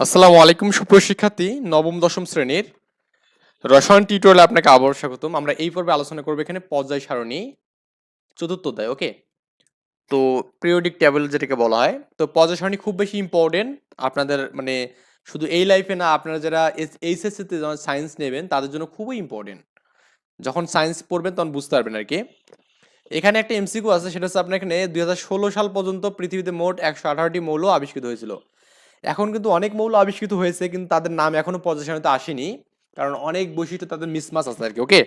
আসসালামু আলাইকুম সুপ্রশিক্ষার্থী নবম, দশম শ্রেণির রসায়ন টিউটোরিয়ালে আপনাকে আবার স্বাগতম। আমরা এই পর্বে আলোচনা করব এখানে পর্যায় সারণী, চতুর্থ অধ্যায় ওকে তো পিরিয়ডিক টেবিল যেটাকে বলা হয়, তো পর্যায় সারণী খুব বেশি ইম্পর্টেন্ট আপনাদের মানে শুধু এই লাইফে না, আপনারা যারা এইচএসসিতে যখন সায়েন্স নেবেন, তাদের জন্য খুবই ইম্পর্টেন্ট যখন সায়েন্স পড়বেন, তখন বুঝতে পারবেন আর কি। এখানে একটা এমসিকিউ আছে, সেটা হচ্ছে আপনার এখানে দুই হাজার ষোলো সাল পর্যন্ত পৃথিবীতে মোট একশো আঠারোটি মৌল আবিষ্কৃত হয়েছিল। এখন কিন্তু অনেক মৌল আবিষ্কৃত হয়েছে, কিন্তু তাদের নাম এখনও পর্যায় সারণীতে আসেনি। কারণ অনেক বৈশিষ্ট্য তাদের মিসমাস আছে আর কি ওকে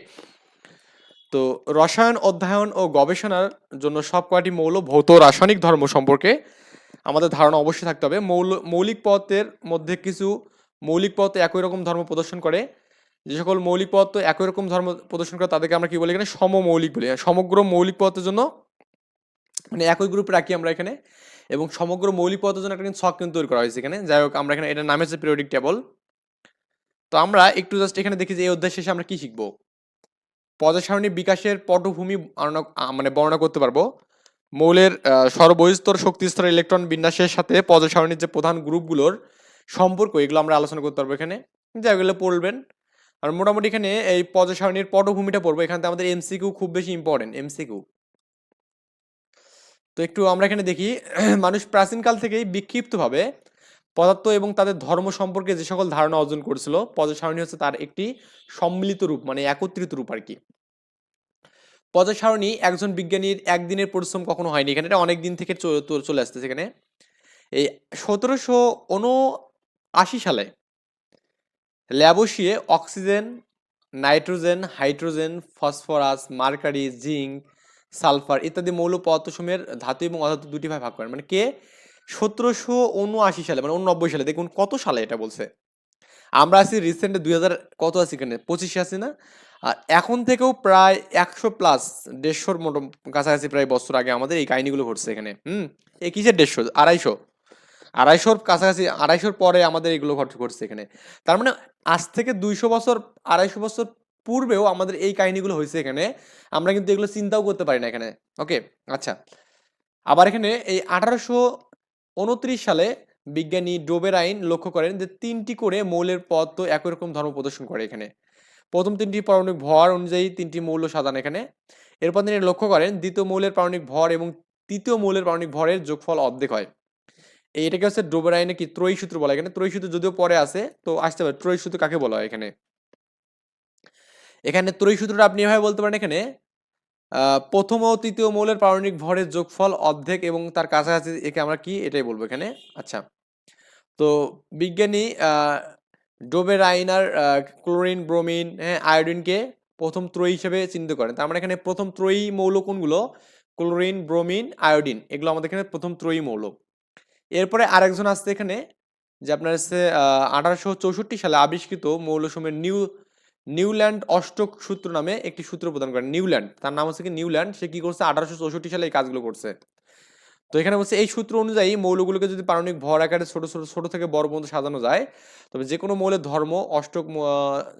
তো রসায়ন অধ্যয়ন ও গবেষণার জন্য সব কয়টি মৌল ভৌত রাসায়নিক ধর্ম সম্পর্কে আমাদের ধারণা অবশ্যই থাকতে হবে। মৌল, মৌলিক পথের মধ্যে কিছু মৌলিক পথ একই রকম ধর্ম প্রদর্শন করে। যে সকল মৌলিক পদার্থ একই রকম ধর্ম প্রদর্শন করে, তাদেরকে আমরা কি বলি এখানে? সমমৌলিক বলি। সমগ্র মৌলিক পথের জন্য মানে একই গ্রুপে রাখি আমরা এখানে। এবং সমগ্র মৌলিক পদার্থের জন্য একটা কিন্তু ছক কিন্তু তৈরি করা হয়েছে এখানে। যাই হোক, আমরা এখানে এটার নাম হচ্ছে পিরিয়ডিক টেবল তো আমরা একটু জাস্ট এখানে দেখি যে এই অধ্যায় শেষে আমরা কি শিখব? পর্যায় সারণী বিকাশের পটভূমি মানে বর্ণনা করতে পারব। মৌলের সর্বস্তর শক্তি স্তর ইলেকট্রন বিন্যাসের সাথে পর্যায় সারণীর যে প্রধান গ্রুপগুলোর সম্পর্ক, এগুলো আমরা আলোচনা করতে পারব এখানে। যা এগুলো পড়বেন। আর মোটামুটি এখানে এই পর্যায় সারণীর পটভূমিটা পড়ব। এখানে আমাদের এমসিকিউ খুব বেশি ইম্পর্টেন্ট এমসিকিউ তো একটু আমরা এখানে দেখি, মানুষ প্রাচীনকাল থেকেই বিক্ষিপ্তভাবে পদার্থ এবং তাদের ধর্ম সম্পর্কে যে সকল ধারণা অর্জন করেছিল পর্যায় সারণী হচ্ছে তার একটি সম্মিলিত রূপ মানে একত্রিত রূপ আর কি। পর্যায় সারণী একজন বিজ্ঞানীর একদিনের পরিশ্রম কখনো হয়নি। এখানে এটা অনেক দিন থেকে চলে আসতেছে এখানে। এই সতেরোশো উনআশি সালে ল্যাবসিয়ে oxygen, nitrogen, hydrogen, phosphorus, mercury, zinc sulphur ইত্যাদি মৌল পদার্থসমূহের ধাতু এবং অধাতু দুটি ভাগে করেন। মানে কে? সতেরোশো উনআশি সালে মানে উননব্বই সালে। দেখুন কত সালে এটা বলছে। আমরা আছি রিসেন্টে দুই হাজার, কত আছি এখানে? পঁচিশে আছি না? আর এখন থেকেও প্রায় একশো প্লাস দেড়শোর মোটো কাছাকাছি প্রায় বছর আগে আমাদের এই কাহিনিগুলো ঘটছে এখানে। হুম? এই কিসের দেড়শো? আড়াইশো। আড়াইশোর কাছাকাছি, আড়াইশোর পরে আমাদের এগুলো ঘট- ঘটছে এখানে। তার মানে আজ থেকে দুইশো বছর, আড়াইশো বছর পূর্বেও আমাদের এই কাহিনীগুলো হয়েছে এখানে। আমরা কিন্তু এগুলো চিন্তাও করতে পারি না এখানে। ওকে আচ্ছা। আবার এখানে এই আঠারোশো উনত্রিশ সালে বিজ্ঞানী ডোবের আইন লক্ষ্য করেন যে তিনটি করে মৌলের পদ তো একই রকম ধর্ম প্রদর্শন করে এখানে। প্রথম তিনটি পারমাণবিক ভর অনুযায়ী তিনটি মৌল সাজান এখানে। এরপর তিনি লক্ষ্য করেন দ্বিতীয় মৌলের পারমাণবিক ভর এবং তৃতীয় মৌলের পারমাণবিক ভরের যোগফল অর্ধেক হয়। এটাকে হচ্ছে ডোবের আইনে কি ত্রয়ী সূত্র বলা এখানে। ত্রয়ী সূত্র যদিও পরে আছে, তো আসতে পারে। ত্রয়ী সূত্র কাকে বলা হয় এখানে? এখানে ত্রয়ী সূত্রটা আপনি এভাবে বলতে পারেন এখানে প্রথম ও তৃতীয় মৌলের পারমাণবিক ভরের যোগফল অর্ধেক এবং তার কাছাকাছি একে আমরা কি এটাই বলব এখানে আচ্ছা। তো বিজ্ঞানী ডোবের আইনার ক্লোরিন, ব্রোমিন হ্যাঁ আয়োডিনকে প্রথম ত্রয়ী হিসেবে চিহ্নিত করেন। তার মানে এখানে প্রথম ত্রয়ী মৌল কোনগুলো? ক্লোরিন, ব্রোমিন, আয়োডিন, এগুলো আমাদের এখানে প্রথম ত্রয়ী মৌল। এরপরে আরেকজন আসছে এখানে, যে আপনার হচ্ছে আঠারোশো চৌষট্টি সালে আবিষ্কৃত মৌলসমূহের নিউ নিউল্যান্ড অষ্টক সূত্র নামে একটি সূত্র প্রদান করেন নিউল্যান্ড, তার নাম হচ্ছে কি? নিউল্যান্ড, সে কি করছে? আঠারোশো চৌষট্টি সালে এই কাজগুলো করছে। তো এখানে বলছে, এই সূত্র অনুযায়ী মৌলগুলোকে যদি পারমাণবিক ভর আকারে ছোট ছোট ছোট থেকে বড় পর্যন্ত সাজানো যায়, তবে যে কোনো মৌলের ধর্ম অষ্টক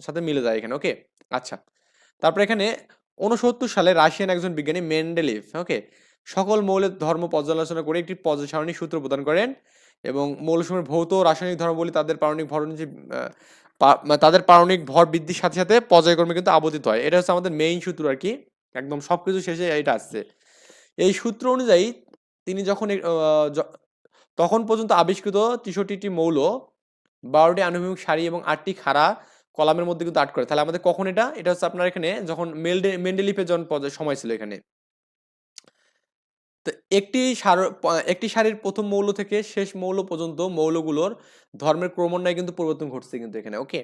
সাথে মিলে যায় এখানে, ওকে? আচ্ছা। তারপর এখানে উনসত্তর সালে রাশিয়ান একজন বিজ্ঞানী মেন্ডেলিভ ওকে? সকল মৌলের ধর্ম পর্যালোচনা করে একটি সারণী সূত্র প্রদান করেন এবং মৌলসমূহের ভৌত রাসায়নিক ধর্মাবলী তাদের পারমাণবিক ভর অনুযায়ী তাদের পারমাণবিক ভর বৃদ্ধির সাথে সাথে পর্যায়ক্রমে কিন্তু আবর্তিত হয়। এটা হচ্ছে আমাদের মেইন সূত্র আর কি। একদম সব কিছু শেষে এটা আসছে। এই সূত্র অনুযায়ী তিনি যখন তখন পর্যন্ত আবিষ্কৃত তেষট্টিটি মৌল, বারোটি আণবিক সারি এবং আটটি খাড়া কলামের মধ্যে কিন্তু আট করে। তাহলে আমাদের কখন এটা? এটা হচ্ছে আপনার এখানে যখন মেলডে, মেন্ডেলিফের জন সময় ছিল এখানে। তো একটি সার একটি সারির প্রথম মৌল থেকে শেষ মৌল পর্যন্ত মৌলগুলোর ধর্মের ক্রমান্বয়ে কিন্তু পরিবর্তন ঘটছে কিন্তু এখানে ওকে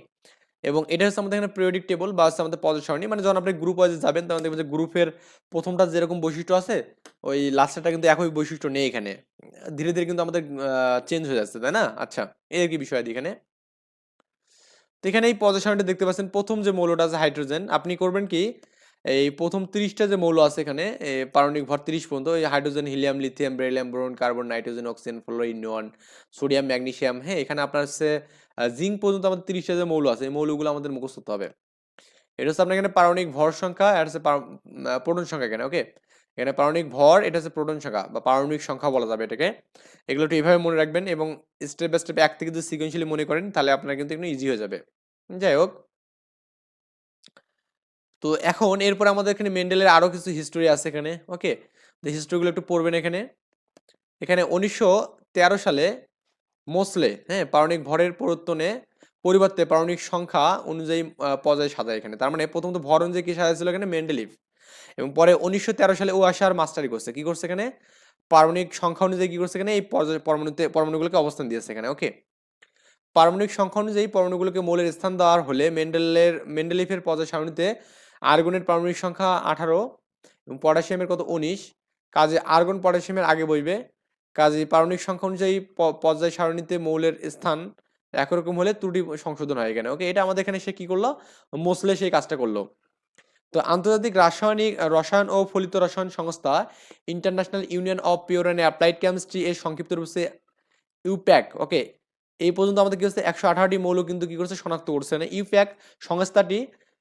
এবং এটা হচ্ছে আমাদের এখানে পিরিয়ডিক টেবল বা হচ্ছে আমাদের পর্যায় সারণী। মানে যখন আপনি গ্রুপ ওয়াইজে যাবেন, তখন দেখবেন যে গ্রুপের প্রথমটা যেরকম বৈশিষ্ট্য আছে, ওই লাস্টেরটা কিন্তু একই বৈশিষ্ট্য নেই এখানে। ধীরে ধীরে কিন্তু আমাদের চেঞ্জ হয়ে যাচ্ছে, তাই না? আচ্ছা এই কি বিষয় এখানে তো এখানে এই পর্যায় সারণীটা দেখতে পাচ্ছেন। প্রথম যে মৌলটা আছে হাইড্রোজেন আপনি করবেন কি? এই প্রথম তিরিশটা যে মৌল আছে এখানে পারমাণবিক ভর তিরিশ পর্যন্ত, এই hydrogen, helium, lithium, beryllium, boron, carbon, nitrogen, oxygen fluorine neon sodium, magnesium হ্যাঁ এখানে আপনার হচ্ছে জিঙ্ক পর্যন্ত আমাদের তিরিশটা যে মৌল আছে, এই মৌলগুলো আমাদের মুখস্থ হবে। এটা হচ্ছে আপনার এখানে পারমাণবিক ভর সংখ্যা, আর হচ্ছে প্রোটন সংখ্যা এখানে ওকে এখানে পারমাণবিক ভর, এটা হচ্ছে প্রোটন সংখ্যা, বা পারমাণবিক সংখ্যা বলা যাবে এটাকে। এগুলো একটু এইভাবে মনে রাখবেন এবং স্টেপ বাই স্টেপ এক থেকে যদি সিকোয়েন্সিয়ালি মনে করেন, তাহলে আপনার কিন্তু একটু ইজি হয়ে যাবে। যাই হোক তো এখন এরপর আমাদের এখানে মেন্ডেলের আরও কিছু হিস্টোরি আছে এখানে ওকে তো হিস্টোরিগুলো একটু পড়বেন এখানে। এখানে উনিশশো তেরো সালে মোসলে হ্যাঁ পারমাণবিক ভরের প্রবর্তনে পরিবর্তে পারমাণবিক সংখ্যা অনুযায়ী পর্যায়ে সাজায় এখানে। তার মানে প্রথমত ভর অনুযায়ী কি সাজাইছিল এখানে? মেন্ডেলিভ এবং পরে উনিশশো তেরো সালে ও আসার মাস্টারি করছে। কি করছে এখানে? পারমাণবিক সংখ্যা অনুযায়ী কী করছে এখানে? এই পরমাণুতে, পরমাণুগুলোকে অবস্থান দিয়েছে এখানে ওকে পারমাণবিক সংখ্যা অনুযায়ী পরমাণুগুলোকে মৌলের স্থান দেওয়ার হলে মেন্ডেলের মেন্ডেলিফের পর্যায় সারণীতে আর্গনের পারমাণবিক সংখ্যা আঠারো এবং পটাশিয়ামের কত উনিশ। কাজে আর্গন পটাশিয়ামের আগে বইবে। কাজে পারমাণবিক সংখ্যা অনুযায়ী পর্যায় সারণীতে মৌলের স্থান একরকম হলে ত্রুটি সংশোধন হয় এখানে। ওকে, এটা আমাদের এখানে সে কী করল? মোসলে সেই কাজটা করল। তো আন্তর্জাতিক রাসায়নিক, রসায়ন ও ফলিত রসায়ন সংস্থা international union of pure and applied chemistry এর সংক্ষিপ্ত রূপ ইউপ্যাক। ওকে, এই পর্যন্ত আমাদের কী হচ্ছে? একশো আঠারোটি মৌল কিন্তু কী করছে? শনাক্ত করছে। না ইউপ্যাক সংস্থাটি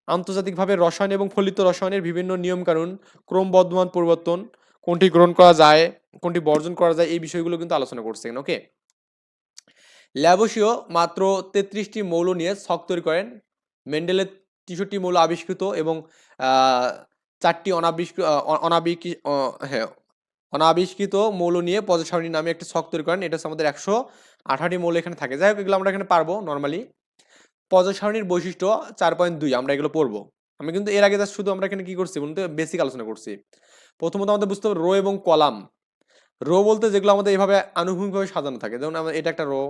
আন্তর্জাতিকভাবে রসায়ন এবং ফলিত রসায়নের বিভিন্ন নিয়মকানুন ক্রমবর্ধমান পরিবর্তন কোনটি গ্রহণ করা যায়, কোনটি বর্জন করা যায়, এই বিষয়গুলো কিন্তু আলোচনা করছে ওকে ল্যাবসীয় মাত্র তেত্রিশটি মৌল নিয়ে ছক তৈরি করেন। মেন্ডেলের তেষট্টি মৌল আবিষ্কৃত এবং চারটি অনাবিষ্কৃত অনাবিক হ্যাঁ অনাবিষ্কৃত মৌল নিয়ে পর্যায় সারণী নামে একটি ছক তৈরি করেন। এটা আমাদের একশো আঠারোটি মৌল এখানে থাকে। যাই হোক, এগুলো আমরা এখানে পারব নর্মালি পর্যায় সারণীর বৈশিষ্ট্য চার পয়েন্ট দুই, আমরা এগুলো পড়ব। আমি কিন্তু এর আগে শুধু আমরা এখানে কি করছি বলতে বেসিক আলোচনা করছি। প্রথমত আমাদের বুঝতে হবে রো এবং কলাম রো বলতে যেগুলো আমাদের এইভাবে আনুভূমিকভাবে সাজানো থাকে। যেমন আমাদের এটা একটা রো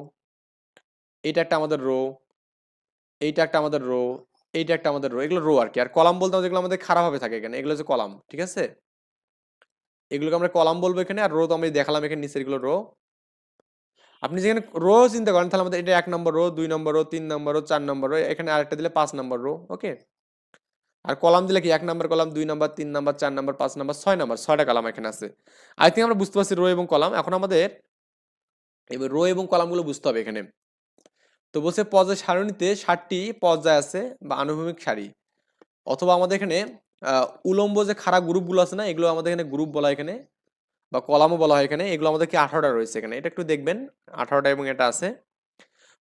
এইটা একটা আমাদের রো এইটা একটা আমাদের রো এইটা একটা আমাদের রো এগুলো রো আর কি। আর কলাম বলতে যেগুলো আমাদের খারাপভাবে থাকে এখানে, এগুলো হচ্ছে কলাম ঠিক আছে? এগুলোকে আমরা কলাম বলব এখানে, আর রো তো আমি দেখালাম এখানে নিচের এগুলো রো আপনি যেখানে রো চিন্তা করেন, তাহলে আমাদের এটা এক নম্বর রো দুই নম্বর রো তিন নম্বর রো চার নম্বর রো এখানে আরেকটা দিলে পাঁচ নম্বর রো ওকে আর কলাম দিলে কি এক নম্বর কলাম দুই নম্বর তিন নম্বর চার নম্বর পাঁচ নম্বর ছয় নম্বর ছয়টা কলাম এখানে আছে। আই থিঙ্ক আমরা বুঝতে পারছি রো এবং কলাম এখন আমাদের এবার রো এবং কলামগুলো বুঝতে হবে এখানে। তো বলছে পর্যায় সারণীতে ষাটটি পর্যায় আছে বা আনুভূমিক সারি। অথবা আমাদের এখানে উলম্ব যে খাড়া গ্রুপগুলো আছে না, এগুলো আমাদের এখানে গ্রুপ বলা এখানে। বা কলামও বলা হয় এখানে। এগুলো আমাদেরকে আঠারোটা রয়েছে এখানে। এটা একটু দেখবেন। আঠারোটা এবং এটা আছে।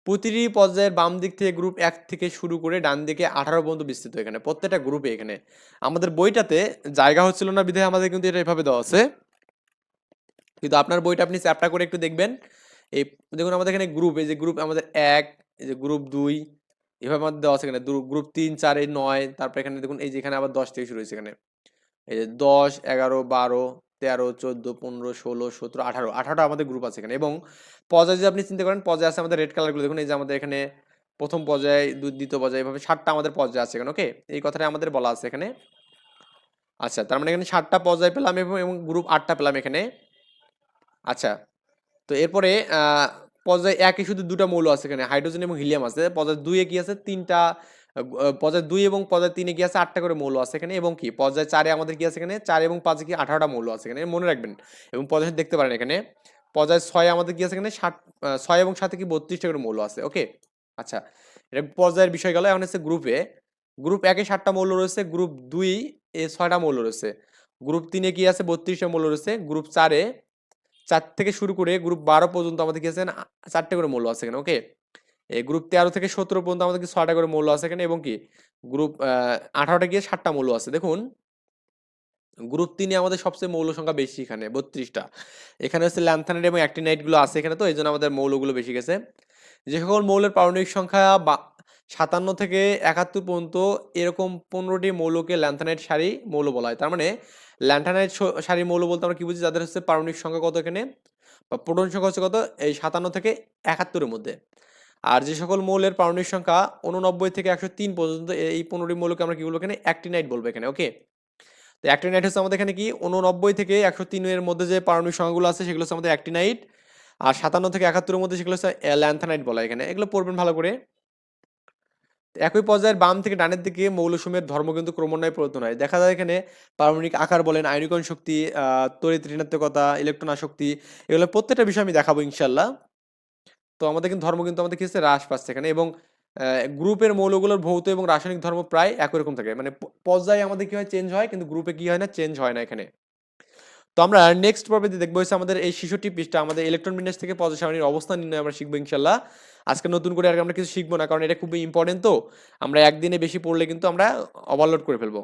প্রতিটি পর্যায়ের বাম দিক থেকে গ্রুপ এক থেকে শুরু করে ডান দিকে আঠারো পর্যন্ত বিস্তৃত এখানে। প্রত্যেকটা গ্রুপে এখানে। আমাদের বইটাতে জায়গা হচ্ছিল না বিধায় আমাদের কিন্তু এটা এভাবে দেওয়া আছে। কিন্তু আপনার বইটা আপনি চ্যাপ্টার করে একটু দেখবেন। এই দেখুন আমাদের এখানে গ্রুপ এই যে গ্রুপ আমাদের এক, এই যে গ্রুপ দুই, এভাবে আমাদের দেওয়া আছে এখানে। গ্রুপ তিন, চার, এই নয়, তারপর এখানে দেখুন এই যে এখানে আবার দশ থেকে শুরু হয়েছে এখানে। এই যে দশ, এগারো, বারো তেরো, চোদ্দ, পনেরো, ষোলো, সতেরো, আঠারো, আঠারোটা আমাদের গ্রুপ আছে এখানে। এবং পর্যায়ে যদি আপনি চিন্তা করেন, পর্যায়ে আছে আমাদের রেড কালারগুলো দেখুন, এই যে আমাদের এখানে প্রথম পর্যায়ে দ্বিতীয় পর্যায়ে, এভাবে ষাটটা আমাদের পর্যায়ে আছে এখানে, ওকে? এই কথাটা আমাদের বলা আছে এখানে। আচ্ছা তার মানে এখানে ষাটটা পর্যায়ে পেলাম এবং গ্রুপ আটটা পেলাম এখানে। আচ্ছা তো এরপরে পর্যায়ে একে শুধু দুটো মৌল আছে এখানে, হাইড্রোজেন এবং হিলিয়াম আছে। পর্যায়ে দুইয়ে কি আছে? তিনটা পর্যায়ে দুই এবং পর্যায়ে তিনে কি আছে আটটা করে মৌল আছে এখানে, এবং কি? পর্যায় চারে আমাদের কি আছে এখানে? চার এবং পাঁচে কি আঠারোটা মৌল আছে এখানে, মনে রাখবেন। এবং পর্যায়ে দেখতে পারেন এখানে, পর্যায়ে ছয় আমাদের কি আছে এখানে? ষাট ছয় এবং সাথে কি বত্রিশটা করে মৌল আছে, ওকে? আচ্ছা এটা পর্যায়ের বিষয় গেল, এখন হচ্ছে গ্রুপে গ্রুপ একে ষাটটা মৌল রয়েছে, গ্রুপ দুই এ ছয়টা মৌল রয়েছে। গ্রুপ তিনে কি আছে? বত্রিশটা মৌল রয়েছে, গ্রুপ চারে, চার থেকে শুরু করে গ্রুপ বারো পর্যন্ত আমাদের কি আছে? চারটে করে মৌল আছে এখানে, ওকে? এই গ্রুপ তেরো থেকে সতেরো পর্যন্ত আমাদের কি ছয়টা করে মৌল আছে এখানে? এবং কি গ্রুপ আঠারোটা গিয়ে ষাটটা মৌল আছে। দেখুন গ্রুপ তিনে আমাদের সবচেয়ে মৌল সংখ্যা বেশি এখানে, বত্রিশটা। এখানে হচ্ছে ল্যান্থানাইট এবং অ্যাক্টিনাইটগুলো আছে এখানে তো, এই জন্য আমাদের মৌলগুলো বেশি গেছে। যে সকল মৌলের পারমাণবিক সংখ্যা বা, সাতান্ন থেকে একাত্তর পর্যন্ত এরকম পনেরোটি মৌলকে ল্যান্থানাইট সারি মৌল বলা হয়। তার মানে ল্যান্থানাইট সারি মৌল বলতে আমরা কি বুঝি? যাদের হচ্ছে পারমাণবিক সংখ্যা কত এখানে? বা প্রোটন সংখ্যা হচ্ছে কত? এই সাতান্ন থেকে একাত্তরের মধ্যে। আর যে সকল মৌলের পারমাণবিক সংখ্যা উননব্বই থেকে একশো তিন পর্যন্ত এই পনেরোটি মৌলকে আমরা কি বলব এখানে? অ্যাক্টিনাইট বলব এখানে, ওকে? তো অ্যাক্টিনাইট হচ্ছে আমাদের এখানে কি? উননব্বই থেকে একশো তিনের মধ্যে যে পারমাণবিক সংখ্যাগুলো আছে, সেগুলো হচ্ছে আমাদের অ্যাক্টিনাইট। আর সাতান্ন থেকে একাত্তরের মধ্যে সেগুলো হচ্ছে ল্যান্থানাইট বলা এখানে। এগুলো পড়বেন ভালো করে। একই পর্যায়ের বাম থেকে ডানের দিকে মৌলসমূহের ধর্ম কিন্তু ক্রমান্বয়ে পরিবর্তন হয়। দেখা যায় এখানে পারমাণবিক আকার বলেন আয়নিকরণ শক্তি তড়িৎ ঋণাত্মকতা ইলেকট্রন আসক্তি এগুলো প্রত্যেকটা বিষয় আমি দেখাবো ইনশাল্লাহ তো আমাদের কিন্তু ধর্ম কিন্তু আমাদের কি হচ্ছে হ্রাস পাচ্ছে এখানে এবং গ্রুপের মৌলগুলোর ভৌত এবং রাসায়নিক ধর্ম প্রায় একই রকম থাকে। মানে পর্যায়ে আমাদের কি হয় চেঞ্জ হয় কিন্তু গ্রুপে কি হয় না চেঞ্জ হয় না এখানে। তো আমরা নেক্সট পর্বে দেখব হচ্ছে আমাদের এই শিশুটি পৃষ্ঠা, আমাদের ইলেকট্রন বিন্যাস থেকে পর্যায় সারণীর অবস্থান নির্ণয় আমরা শিখব ইনশাল্লাহ। আজকে নতুন করে আর আমরা কিছু শিখব না কারণ এটা খুবই ইম্পর্টেন্ট তো। আমরা একদিনে বেশি পড়লে কিন্তু আমরা ওভারলোড করে ফেলব।